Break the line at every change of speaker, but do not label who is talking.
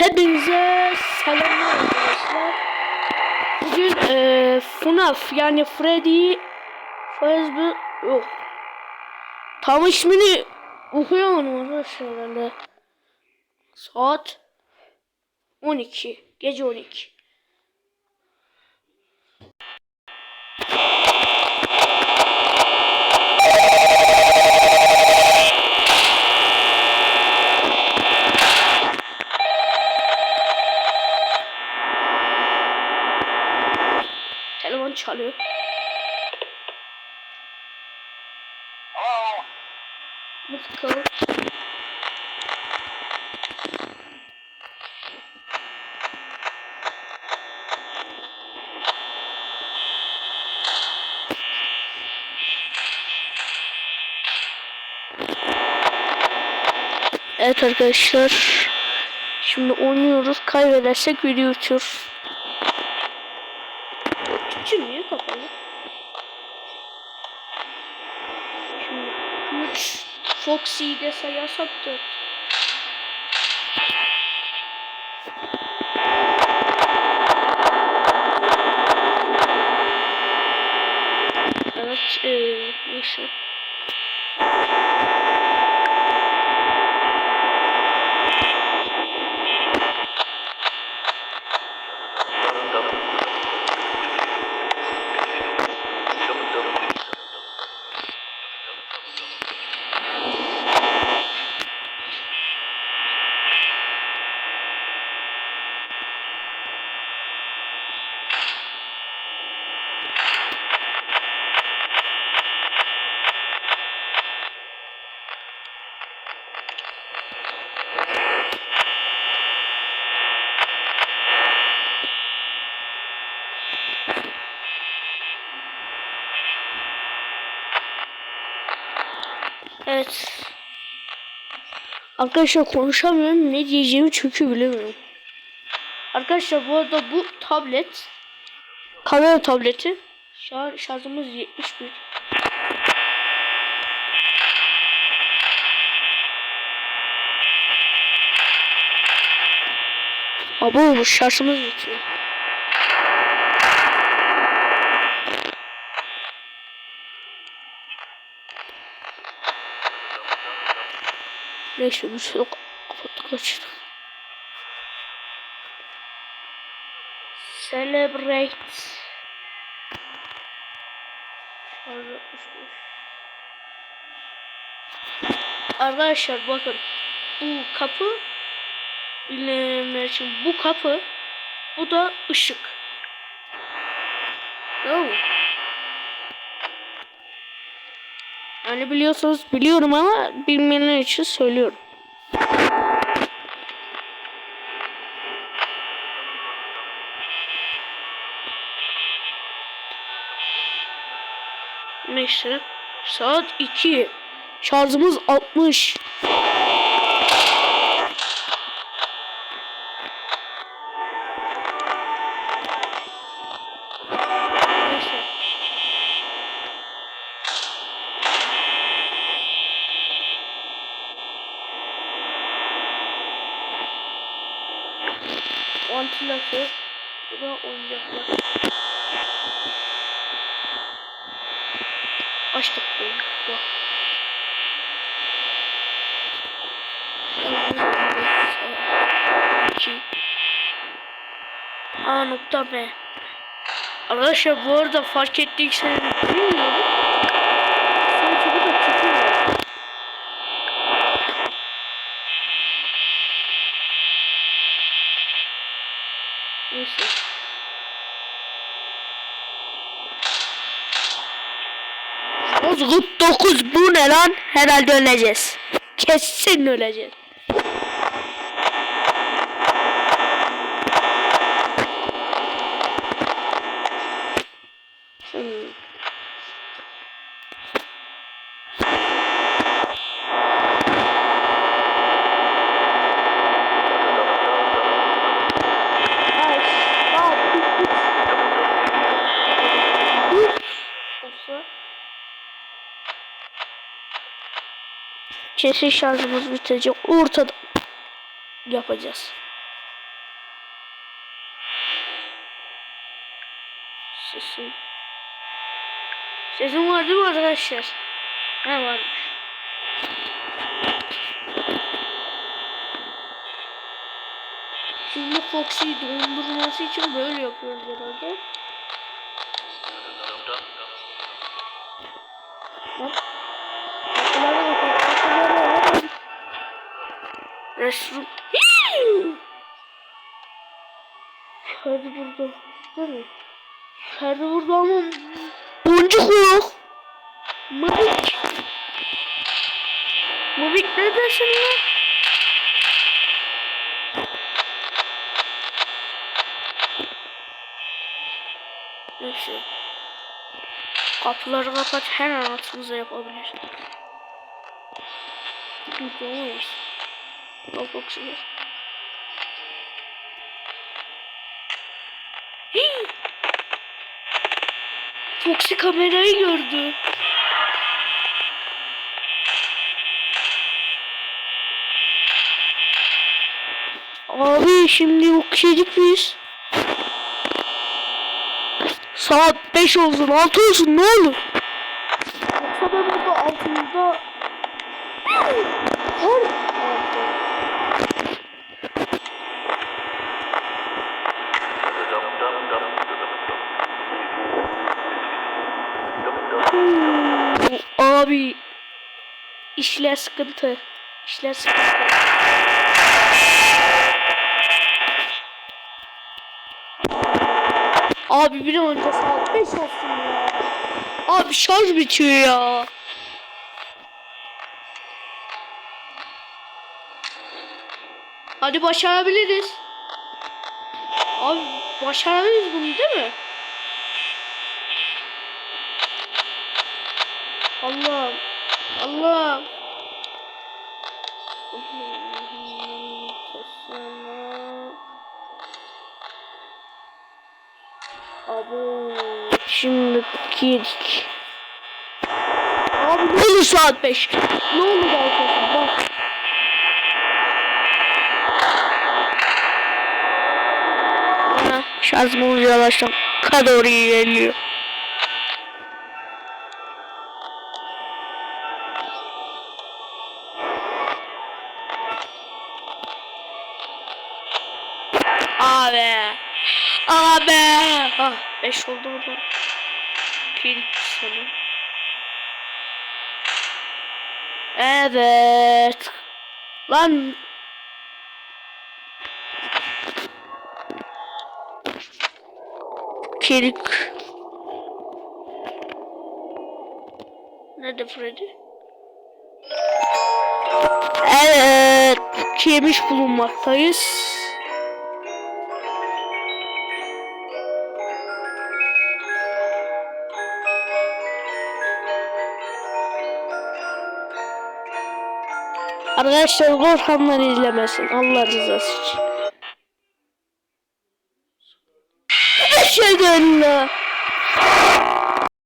Hepinize selamlar arkadaşlar. Bugün eee FNAF yani Freddy Fazbear yok. Tam ismini okuyamadım arkadaşlar ben de. Saat 12. Gece 12. Telefon çalıyor. Let's go. Evet arkadaşlar. Şimdi oynuyoruz. Kaybedersek video uçur. Türkçe niye kapalı? Şimdi 3 Foxy'de sayarsak 4. Evet, eee neyse. Evet. Arkadaşlar konuşamıyorum. Ne diyeceğimi çünkü bilemiyorum. Arkadaşlar bu arada bu tablet kamera tableti. Şu an şarjımız 71. Abo bu şarjımız bitiyor. Neyse bir şey yok. Kapattık açtık. Celebrate. Arkadaşlar bakın. Bu kapı bilmeyenler için bu kapı bu da ışık. Tamam mı? Yani biliyorsanız biliyorum ama bilmeyenler için söylüyorum. Neyse. Saat 2. Şarjımız 60. Vantilatör. Bu da oyuncaklar. Açtık bunu. İki. A nokta B. Arkadaşlar bu arada fark ettiyseniz bilmiyorum. Sanki bu da küfür var. Neyse. Bozgut 9 bu ne lan? Herhalde öleceğiz. Kesin öleceğiz. Hmm. Ay, Kesin şarjımız bitecek. Ortada yapacağız. Sesim. Sesim var değil mi arkadaşlar? Ha varmış. Şimdi Foxy'yi dondurması için böyle yapıyoruz herhalde. Bak. Hii! Ferdi burada. Değil mi? Ferdi burada ama boncuk yok. Mabik. Mabik ne dersin lan? Neyse. Kapıları kapat her an altımıza yapabilir. Çünkü olmaz. Bak şuraya. Hii! Foxy kamerayı gördü. Abi şimdi bu kişilik miyiz? Saat 5 olsun 6 olsun ne olur? Yoksa ben burada altında... Abi işler sıkıntı. İşler sıkıntı. Abi bir an önce saat 5 olsun ya. Abi şarj bitiyor ya. Hadi başarabiliriz. Abi başarabiliriz bunu değil mi? Allah Allah Abo şimdi girdik. Abi ne olur saat 5. Ne olur arkadaşlar bak. Ha, şarjımız yavaştan kadar Abi. Ah 5 oldu burada. Kill sana. Evet. Lan. Kirik. Nerede Freddy? Evet. Yemiş bulunmaktayız. Arkadaşlar korkanlar izlemesin. Allah rızası için. Eşhedü en